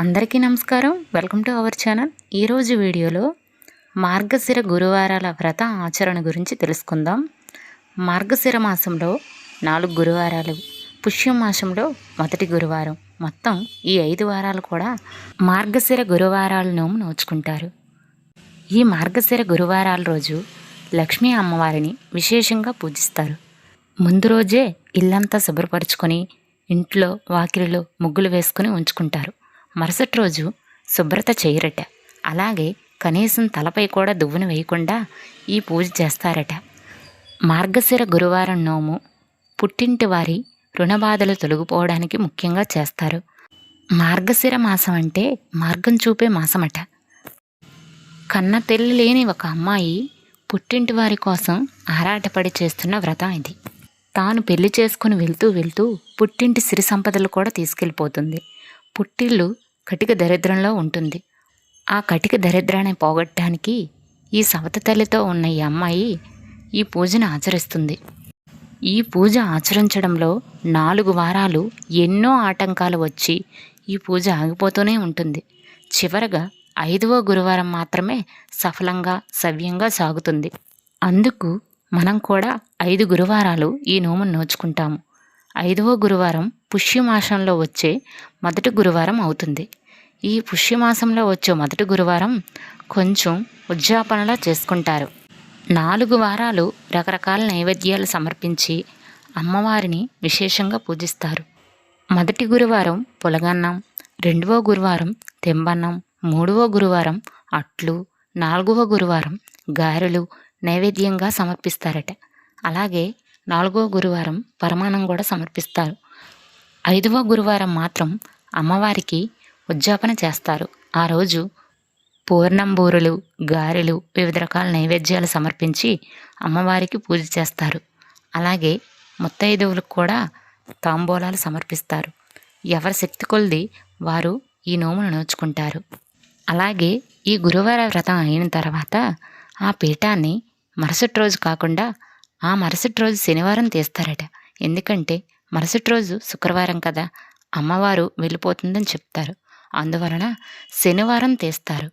అందరికీ నమస్కారం. Welcome to our channel. ఈరోజు వీడియోలో మార్గశిర గురువారాల వ్రత ఆచరణ గురించి తెలుసుకుందాం. మార్గశిర మాసంలో నాలుగు గురువారాలు పుష్యం మాసంలో మొదటి గురువారం. మొత్తం ఈ ఐదు వారాలు కూడా మార్గశిర గురువారాలను నోచుకుంటారు. ఈ మార్గశిర గురువారాల రోజు లక్ష్మీ అమ్మవారిని విశేషంగా పూజిస్తారు. ముందు రోజే ఇల్లంతా శుభ్రపరచుకొని ఇంట్లో వాకిలిలో ముగ్గులు వేసుకుని ఉంచుకుంటారు. మరుసటి రోజు శుభ్రత చేయరట. అలాగే కనీసం తలపై కూడా దువ్వును వేయకుండా ఈ పూజ చేస్తారట. మార్గశిర గురువారం నోము పుట్టింటి వారి రుణబాధలు తొలగిపోవడానికి ముఖ్యంగా చేస్తారు. మార్గశిర మాసం అంటే మార్గం చూపే మాసమట. కన్న తెల్లి లేని ఒక అమ్మాయి పుట్టింటి వారి కోసం ఆరాటపడి చేస్తున్న వ్రతం ఇది. తాను పెళ్ళి చేసుకుని వెళ్తూ వెళ్తూ పుట్టింటి సిరి సంపదలు కూడా తీసుకెళ్ళిపోతుంది. పుట్టిల్లు కటిక దరిద్రంలో ఉంటుంది. ఆ కటిక దరిద్రాన్ని పోగొట్టడానికి ఈ సవత తల్లితో ఉన్న ఈ అమ్మాయి ఈ పూజను ఆచరిస్తుంది. ఈ పూజ ఆచరించడంలో నాలుగు వారాలు ఎన్నో ఆటంకాలు వచ్చి ఈ పూజ ఆగిపోతూనే ఉంటుంది. చివరగా ఐదవ గురువారం మాత్రమే సఫలంగా సవ్యంగా సాగుతుంది. అందుకు మనం కూడా ఐదు గురువారాలు ఈ నోమును నోచుకుంటాము. ఐదవ గురువారం పుష్యమాసంలో వచ్చే మొదటి గురువారం అవుతుంది. ఈ పుష్యమాసంలో వచ్చే మొదటి గురువారం కొంచెం ఉద్యాపనలా చేసుకుంటారు. నాలుగు వారాలు రకరకాల నైవేద్యాలు సమర్పించి అమ్మవారిని విశేషంగా పూజిస్తారు. మొదటి గురువారం పులగన్నం రెండవ గురువారం తెంబన్నం మూడవ గురువారం అట్లు నాలుగవ గురువారం గారెలు నైవేద్యంగా సమర్పిస్తారట. అలాగే నాలుగవ గురువారం పరమాణం కూడా సమర్పిస్తారు. ఐదవ గురువారం మాత్రం అమ్మవారికి ఉద్యాపన చేస్తారు. ఆ రోజు పూర్ణంబూరులు గారెలు వివిధ రకాల నైవేద్యాలు సమర్పించి అమ్మవారికి పూజ చేస్తారు. అలాగే ముత్తైదువులకు కూడా తాంబూలాలు సమర్పిస్తారు. ఎవరి శక్తి కొలిది వారు ఈ నోమును నోచుకుంటారు. అలాగే ఈ గురువార వ్రతం అయిన తర్వాత ఆ పీఠాన్ని మరుసటి రోజు కాకుండా ఆ మరుసటి రోజు శనివారం తీస్తారట. ఎందుకంటే మరుసటి రోజు శుక్రవారం కదా అమ్మవారు వెళ్ళిపోతుందని చెప్తారు. అందువలన శనివారం తీస్తారు.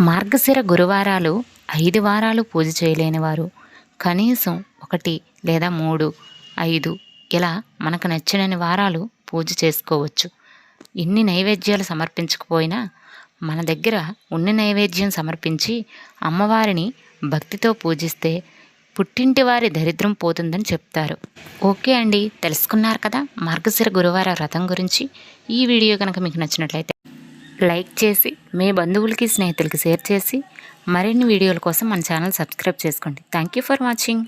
మార్గశిర గురువారాలు ఐదు వారాలు పూజ చేయలేని వారు కనీసం ఒకటి లేదా మూడు ఐదు ఇలా మనకు నచ్చినన్ని వారాలు పూజ చేసుకోవచ్చు. ఇన్ని నైవేద్యాలు సమర్పించకపోయినా మన దగ్గర ఉన్ని నైవేద్యం సమర్పించి అమ్మవారిని భక్తితో పూజిస్తే పుట్టింటి వారి దరిద్రం పోతుందని చెప్తారు. ఓకే అండి తెలుసుకున్నారు కదా? మార్గశిర గురువార వ్రతం గురించి. ఈ వీడియో కనుక మీకు నచ్చినట్లయితే లైక్ చేసి మీ బంధువులకి స్నేహితులకి షేర్ చేసి మరిన్ని వీడియోల కోసం మన ఛానల్ సబ్స్క్రైబ్ చేసుకోండి. Thank you for watching.